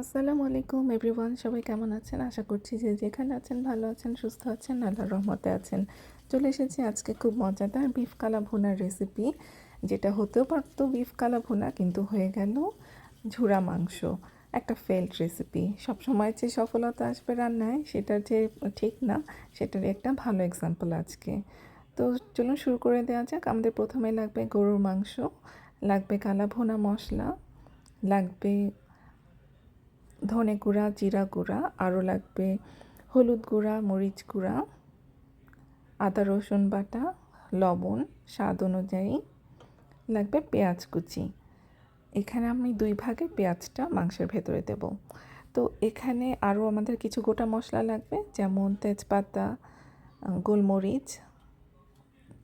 আসসালামু আলাইকুম এভরিওয়ান, সবাই কেমন আছেন? আশা করছি যে যেখানে আছেন ভালো আছেন, সুস্থ আছেন, আল্লাহর রহমতে আছেন। চলে এসেছি আজকে খুব মজাদার বিফ কালা ভুনার রেসিপি যেটা হতেও পারতো বিফ কালা ভুনা, কিন্তু হয়ে গেল ঝুরা মাংস। একটা ফেল্ড রেসিপি সবসময় যে সফলতা আসবে রান্নায় সেটা যে ঠিক না, সেটার একটা ভালো এক্সাম্পল আজকে। তো চলুন শুরু করে দেওয়া যাক। আমাদের প্রথমে লাগবে গরুর মাংস, লাগবে কালা ভুনা মশলা, লাগবে ধনে গুঁড়া, জিরা গুঁড়া, আরও লাগবে হলুদ গুঁড়া, মরিচ গুঁড়া, আদা, রসুন বাটা, লবণ, স্বাদ অনুযায়ী লাগবে পেঁয়াজ কুচি। এখানে আমি দুই ভাগে পেঁয়াজটা মাংসের ভেতরে দেব। তো এখানে আরও আমাদের কিছু গোটা মশলা লাগবে, যেমন তেজপাতা, গোলমরিচ,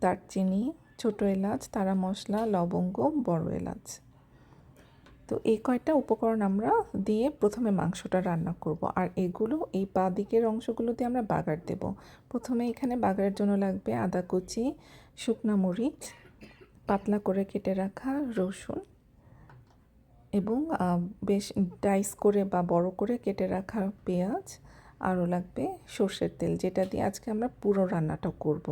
দারচিনি, ছোটো এলাচ, তারা মশলা, লবঙ্গ, বড় এলাচ। তো এই কয়টা উপকরণ আমরা দিয়ে প্রথমে মাংসটা রান্না করব। আর এগুলো এই পা দিকের অংশগুলো দিয়ে আমরা বাগার দেব। প্রথমে এখানে বাগারের জন্য লাগবে আদা কুচি, শুকনা মরিচ, পাতলা করে কেটে রাখা রসুন এবং বেশ ডাইস করে বা বড় করে কেটে রাখা পেঁয়াজ। আরও লাগবে সর্ষের তেল, যেটা দিয়ে আজকে আমরা পুরো রান্নাটা করব।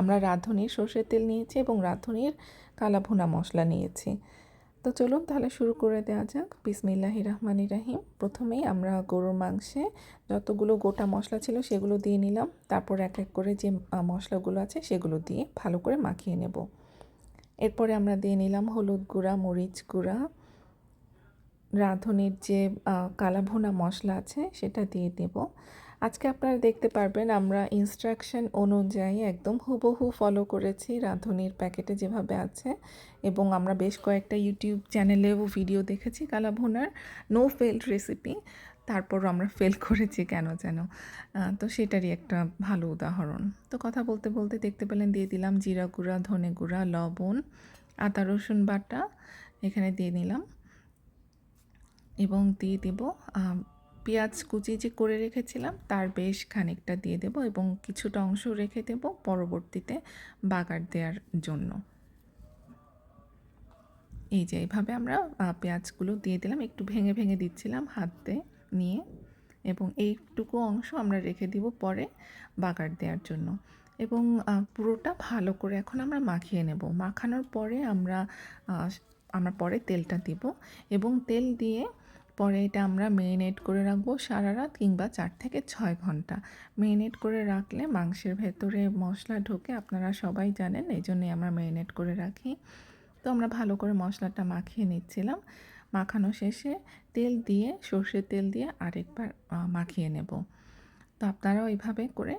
আমরা রাঁধুনির সর্ষের তেল নিয়েছি এবং রাঁধুনির কালা ভুনা মশলা নিয়েছি। তো চলুন তাহলে শুরু করে দেওয়া যাক। বিসমিল্লাহি রহমানি রাহিম। প্রথমেই আমরা গরুর মাংসে যতগুলো গোটা মশলা ছিল সেগুলো দিয়ে নিলাম। তারপর এক এক করে যে মশলাগুলো আছে সেগুলো দিয়ে ভালো করে মাখিয়ে নেব। এরপরে আমরা দিয়ে নিলাম হলুদ গুঁড়া, মরিচ গুঁড়া, রাঁধুনির যে কালা ভুনা মশলা আছে সেটা দিয়ে দেব। আজকে আপনারা দেখতে পারবেন আমরা ইনস্ট্রাকশন অনুযায়ী একদম হুবহু ফলো করেছি রাঁধুনির প্যাকেটে যেভাবে আছে এবং আমরা বেশ কয়েকটা ইউটিউব চ্যানেলেও ভিডিও দেখেছি কালা ভুনার নো ফেল্ড রেসিপি তারপর আমরা ফেল করেছি কেন যেন। তো সেটারই একটা ভালো উদাহরণ। তো কথা বলতে বলতে দেখতে পেলেন দিয়ে দিলাম জিরা গুঁড়া, ধনে গুঁড়া, লবণ, আদা, রসুন বাটা, এখানে দিয়ে নিলাম এবং দিয়ে দেব পেঁয়াজ কুচি যে করে রেখেছিলাম, তার বেশ খানিকটা দিয়ে দেব এবং কিছুটা অংশ রেখে দেব পরবর্তীতে বাগার দেওয়ার জন্য। এই যে এইভাবে আমরা পেঁয়াজগুলো দিয়ে দিলাম, একটু ভেঙে ভেঙে দিচ্ছিলাম হাতে নিয়ে এবং এইটুকু অংশ আমরা রেখে দিব পরে বাগার দেওয়ার জন্য। এবং পুরোটা ভালো করে এখন আমরা মাখিয়ে নেব। মাখানোর পরে আমরা আমরা পরে তেলটা দিব এবং তেল দিয়ে পরে এটা আমরা মেরিনেট করে রাখব সারা রাত কিংবা চার থেকে ছয় ঘণ্টা। মেরিনেট করে রাখলে মাংসের ভেতরে মশলা ঢোকে, আপনারা সবাই জানেন, এই জন্যই আমরা মেরিনেট করে রাখি। তো আমরা ভালো করে মশলাটা মাখিয়ে নিচ্ছিলাম। মাখানো শেষে তেল দিয়ে, সর্ষের তেল দিয়ে আরেকবার মাখিয়ে নেব। তো আপনারাও এইভাবে করে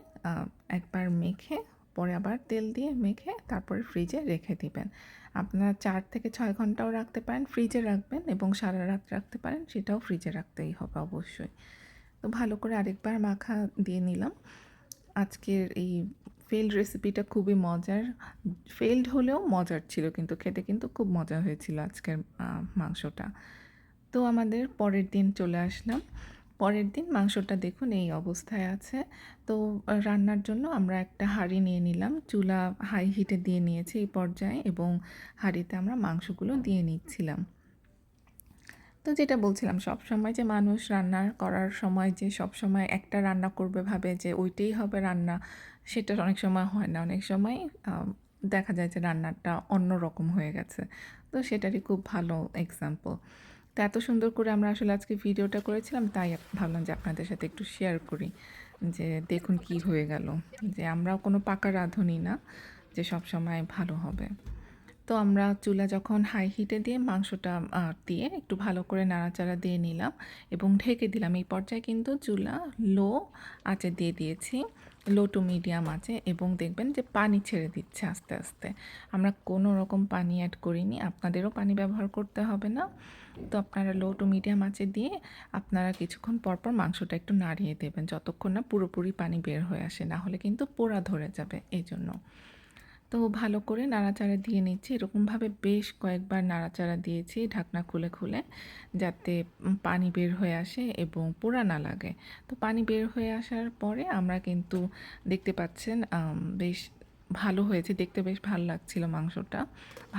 একবার মেখে পরে আবার তেল দিয়ে মেখে তারপরে ফ্রিজে রেখে দিবেন। আপনারা চার থেকে ছয় ঘন্টাও রাখতে পারেন ফ্রিজে রাখবেন এবং সারা রাত রাখতে পারেন, সেটাও ফ্রিজে রাখতেই হবে অবশ্যই। তো ভালো করে আরেকবার মাখা দিয়ে নিলাম। আজকের এই ফেল্ড রেসিপিটা খুবই মজার। ফেল্ড হলেও মজার ছিল, কিন্তু খেতে কিন্তু খুব মজা হয়েছিল আজকের মাংসটা। তো আমাদের পরের দিন চলে আসলাম। পরের দিন মাংসটা দেখুন এই অবস্থায় আছে। তো রান্নার জন্য আমরা একটা হাঁড়ি নিয়ে নিলাম। চুলা হাই হিটে দিয়ে নিয়েছি এই পর্যায়ে এবং হাঁড়িতে আমরা মাংসগুলো দিয়ে নিচ্ছিলাম। তো যেটা বলছিলাম, সব সময় যে মানুষ রান্না করার সময় যে সব সময় একটা রান্না করবে, ভাবে যে ওইটাই হবে রান্না, সেটা অনেক সময় হয় না। অনেক সময় দেখা যায় যে রান্নাটা অন্য রকম হয়ে গেছে। তো সেটারই খুব ভালো এক্সাম্পল তো এত সুন্দর করে আমরা আসলে আজকে ভিডিওটা করেছিলাম, তাই ভাবলাম যে আপনাদের সাথে একটু শেয়ার করি, যে দেখুন কি হয়ে গেল, যে আমরাও কোনো পাকা রাঁধুনি না, যে সব সময় ভালো হবে। তো আমরা চুলা যখন হাই হিটে দিয়ে মাংসটা দিয়ে একটু ভালো করে নাড়াচাড়া দিয়ে নিলাম এবং ঢেকে দিলাম। এই পর্যায়ে কিন্তু চুলা লো আঁচে দিয়ে দিয়েছি লো টু মিডিয়াম আছে এবং দেখবেন যে পানি ছেড়ে দিচ্ছে আস্তে আস্তে। আমরা কোনো রকম পানি অ্যাড করিনি, আপনাদেরও পানি ব্যবহার করতে হবে না। তো আপনারা লো টু মিডিয়াম আছে দিয়ে আপনারা কিছুক্ষণ পরপর মাংসটা একটু নাড়িয়ে দেবেন। যতক্ষণ না পুরোপুরি পানি বের হয়ে আসে, না হলে কিন্তু পোড়া ধরে যাবে এই জন্য তো ভালো করে নাড়াচাড়া দিয়ে নিচ্ছি। এরকমভাবে বেশ কয়েকবার নাড়াচাড়া দিয়েছি ঢাকনা খুলে খুলে, যাতে পানি বের হয়ে আসে এবং পোড়া না লাগে। তো পানি বের হয়ে আসার পরে আমরা কিন্তু দেখতে পাচ্ছেন বেশ ভালো হয়েছে। দেখতে বেশ ভালো লাগছিল মাংসটা।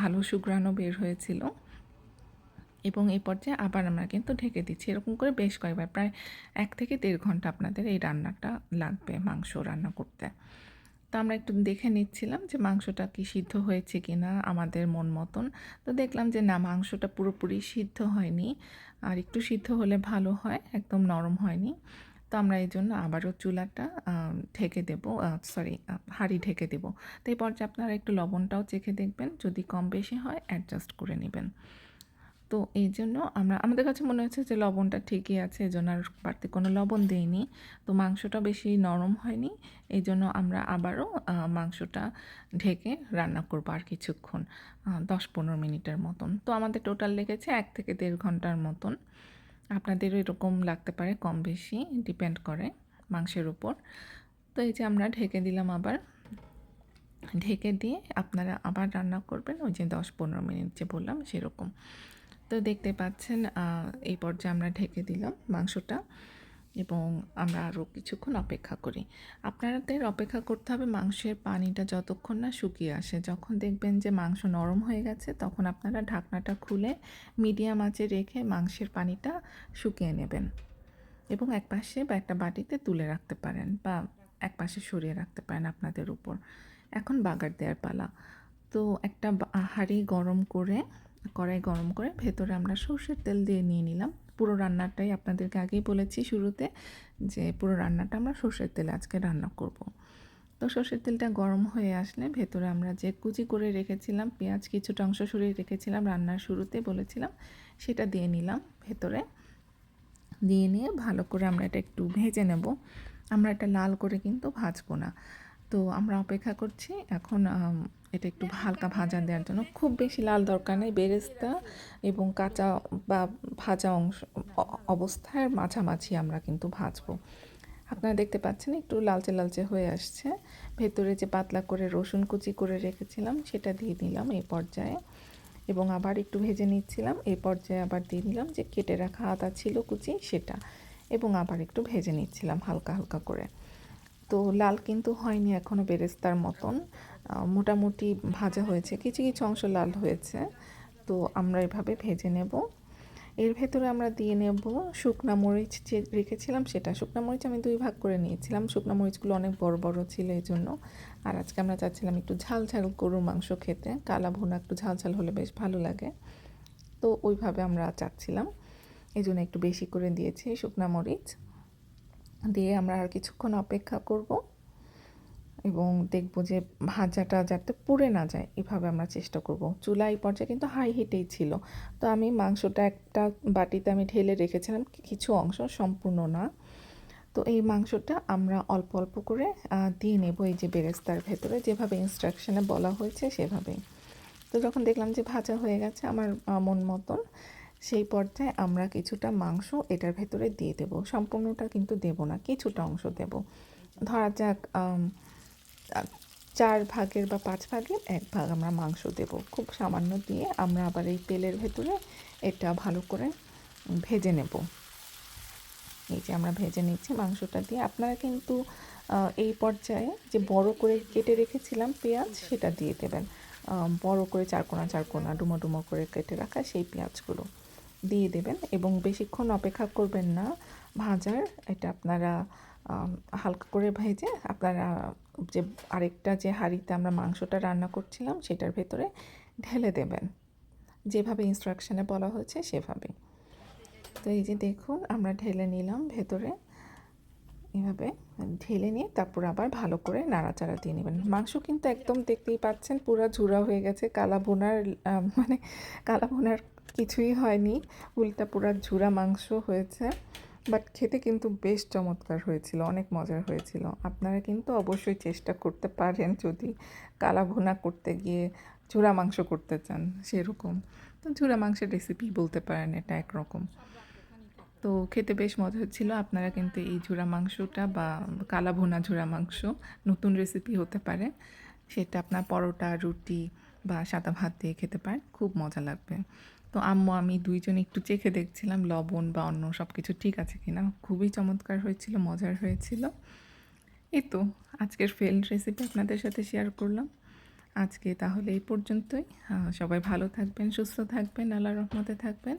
ভালো সুগ্রানও বের হয়েছিল। এবং এই পর্যায়ে আবার আমরা কিন্তু ঢেকে দিচ্ছি। এরকম করে বেশ কয়েকবার, প্রায় এক থেকে দেড় ঘণ্টা আপনাদের এই রান্নাটা লাগবে মাংস রান্না করতে। তো আমরা একটু দেখে নিচ্ছিলাম যে মাংসটা কি সিদ্ধ হয়েছে কি না আমাদের মন মতন। তো দেখলাম যে না, মাংসটা পুরোপুরি সিদ্ধ হয়নি। আর একটু সিদ্ধ হলে ভালো হয়, একদম নরম হয়নি। তো আমরা এই জন্য আবারও চুলাটা ঢেকে দেবো সরি হাঁড়ি ঢেকে দেবো। তো এই পর্যায়ে আপনারা একটু লবণটাও চেখে দেখবেন, যদি কম বেশি হয় অ্যাডজাস্ট করে নেবেন। তো এই জন্য আমরা, আমাদের কাছে মনে হচ্ছে যে লবণটা ঠিকই আছে, এই জন্য আর বাড়তি কোনো লবণ দিইনি। তো মাংসটা বেশি নরম হয়নি, এই জন্য আমরা আবারও মাংসটা ঢেকে রান্না করব আর কিছুক্ষণ দশ পনেরো মিনিটের মতন। তো আমাদের টোটাল লেগেছে এক থেকে দেড় ঘণ্টার মতন। আপনাদেরও এরকম লাগতে পারে কম বেশি, ডিপেন্ড করে মাংসের উপর। তো এই যে আমরা ঢেকে দিলাম আবার। ঢেকে দিয়ে আপনারা আবার রান্না করবেন, ওই যে দশ পনেরো মিনিট যে বললাম সেরকম। তো দেখতে পাচ্ছেন এই পর্যায়ে আমরা ঢেকে দিলাম মাংসটা এবং আমরা আরও কিছুক্ষণ অপেক্ষা করি। আপনাদের অপেক্ষা করতে হবে মাংসের পানিটা যতক্ষণ না শুকিয়ে আসে। যখন দেখবেন যে মাংস নরম হয়ে গেছে, তখন আপনারা ঢাকনাটা খুলে মিডিয়াম আঁচে রেখে মাংসের পানিটা শুকিয়ে নেবেন এবং এক পাশে বা একটা বাটিতে তুলে রাখতে পারেন বা এক পাশে সরিয়ে রাখতে পারেন আপনাদের উপর। এখন বাগার দেওয়ার পালা। তো একটা হাঁড়ি গরম করে কড়াই গরম করে ভেতরে আমরা সর্ষের তেল দিয়ে নিয়ে নিলাম। পুরো রান্নাটাই আপনাদেরকে আগেই বলেছি শুরুতে যে পুরো রান্নাটা আমরা সর্ষের তেলে আজকে রান্না করব। তো সর্ষের তেলটা গরম হয়ে আসলে ভেতরে আমরা যে কুচি করে রেখেছিলাম, পেঁয়াজ কিছুটা অংশ সরিয়ে রেখেছিলাম রান্নার শুরুতে বলেছিলাম, সেটা দিয়ে নিলাম ভেতরে। দিয়ে নিয়ে ভালো করে আমরা এটা একটু ভেজে নেব। আমরা এটা লাল করে কিন্তু ভাজবো না। তো আমরা অপেক্ষা করছি এখন এটা একটু হালকা ভাজা দেওয়ার জন্য। খুব বেশি লাল দরকার নেই, বেরেস্তা এবং কাঁচা বা ভাজা অংশ অ- অবস্থার মাঝামাঝি আমরা কিন্তু ভাজবো। আপনারা দেখতে পাচ্ছেন একটু লালচে লালচে হয়ে আসছে। ভেতরে যে পাতলা করে রসুন কুচি করে রেখেছিলাম, সেটা দিয়ে দিলাম এই পর্যায়ে। এবং আবার একটু ভেজে নিচ্ছিলাম, এই পর্যায়ে আবার দিয়ে দিলাম যে কেটে রাখা আদা ছিল কুচি, সেটা। এবং আবার একটু ভেজে নিচ্ছিলাম হালকা হালকা করে। তো লাল কিন্তু হয়নি এখনও বেরেস্তার মতন। মোটামুটি ভাজা হয়েছে, কিছু কিছু অংশ লাল হয়েছে। তো আমরা এভাবে ভেজে নেব। এর ভেতরে আমরা দিয়ে নেব শুকনা মরিচ যে রেখেছিলাম সেটা। শুকনা মরিচ আমি দুই ভাগ করে নিয়েছিলাম। শুকনা মরিচগুলো অনেক বড় বড় ছিল এই জন্য আর আজকে আমরা চাচ্ছিলাম একটু ঝাল ঝাল গরুর মাংস খেতে। কালা ভুনা একটু ঝাল ঝাল হলে বেশ ভালো লাগে। তো ওইভাবে আমরা চাচ্ছিলাম। এই জন্য একটু বেশি করে দিয়েছি শুকনা মরিচ। দিয়ে আমরা আর কিছুক্ষণ অপেক্ষা করব এবং দেখব যে ভাজাটা যাতে পুড়ে না যায়, এভাবে আমরা চেষ্টা করব। চুলা এই পর্যায়ে কিন্তু হাই হিটেই ছিল। তো আমি মাংসটা একটা বাটিতে আমি ঢেলে রেখেছিলাম, কিছু অংশ সম্পূর্ণ না। তো এই মাংসটা আমরা অল্প অল্প করে দিয়ে নেব এই যে বেরেস্তার ভেতরে, যেভাবে ইনস্ট্রাকশনে বলা হয়েছে সেভাবেই। তো যখন দেখলাম যে ভাজা হয়ে গেছে, আমার মন মতন সেই পর্যায়ে আমরা কিছুটা মাংস এটার ভেতরে দিয়ে দেব। সম্পূর্ণটা কিন্তু দেব না, কিছুটা অংশ দেব। ধরা যাক চার ভাগের বা পাঁচ ভাগের এক ভাগ আমরা মাংস দেব। খুব সামান্য দিয়ে আমরা আবার এই তেলের ভেতরে এটা ভালো করে ভেজে নেব। এই যে আমরা ভেজে নিচ্ছি মাংসটা দিয়ে। আপনারা কিন্তু এই পর্যায়ে যে বড় করে কেটে রেখেছিলাম পেঁয়াজ সেটা দিয়ে দেবেন। বড় করে চারকোনা চারকোনা, ডুমো ডুমো করে কেটে রাখা সেই পেঁয়াজগুলো। দিয়ে দেবেন এবং বেশিক্ষণ অপেক্ষা করবেন না। ভাজার এটা আপনারা হালকা করে ভেজে আপনারা যে আরেকটা যে হাঁড়িতে আমরা মাংসটা রান্না করছিলাম সেটার ভেতরে ঢেলে দেবেন। যেভাবে ইনস্ট্রাকশনে বলা হয়েছে সেভাবে। তো এই যে দেখুন আমরা ঢেলে নিলাম ভেতরে। এভাবে ঢেলে নিয়ে তারপর আবার ভালো করে নাড়াচাড়া দিয়ে নেবেন। মাংস কিন্তু একদম দেখতেই পাচ্ছেন পুরো ঝুরা হয়ে গেছে। কালা আহ, মানে কালা ভুনার কিছুই হয়নি। উল্টা পুরো ঝুরা মাংস হয়েছে। বাট খেতে কিন্তু বেশ চমৎকার হয়েছিল, অনেক মজার হয়েছিল। আপনারা কিন্তু অবশ্যই চেষ্টা করতে পারেন যদি কালা ভুনা করতে গিয়ে ঝুরা মাংস করতে চান, সেরকম। তো ঝুরা মাংসের রেসিপি বলতে পারেন, এটা একরকম। তো খেতে বেশ মজা হচ্ছিল। আপনারা কিন্তু এই ঝুরা মাংসটা বা কালা ভুনা ঝুরা মাংস নতুন রেসিপি হতে পারে। সেটা আপনার পরোটা, রুটি বা সাদা ভাত দিয়ে খেতে পারেন। খুব মজা লাগবে। তো আম্মু, আমি দুইজন একটু চেখে দেখছিলাম লবণ বা অন্য সব কিছু ঠিক আছে কিনা। খুবই চমৎকার হয়েছিল, মজার হয়েছিল। এই তো, আজকের ফেল্ড রেসিপি আপনাদের সাথে শেয়ার করলাম। আজকে তাহলে এই পর্যন্তই। সবাই ভালো থাকবেন, সুস্থ থাকবেন আল্লাহ রহমতে থাকবেন।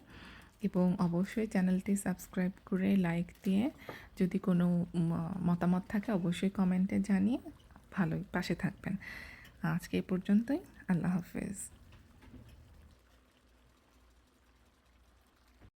এবং অবশ্যই চ্যানেলটি সাবস্ক্রাইব করে লাইক দিয়ে যদি কোনো মতামত থাকে অবশ্যই কমেন্টে জানিয়ে ভালোই পাশে থাকবেন। আজকে এই পর্যন্তই, আল্লাহ হাফেজ।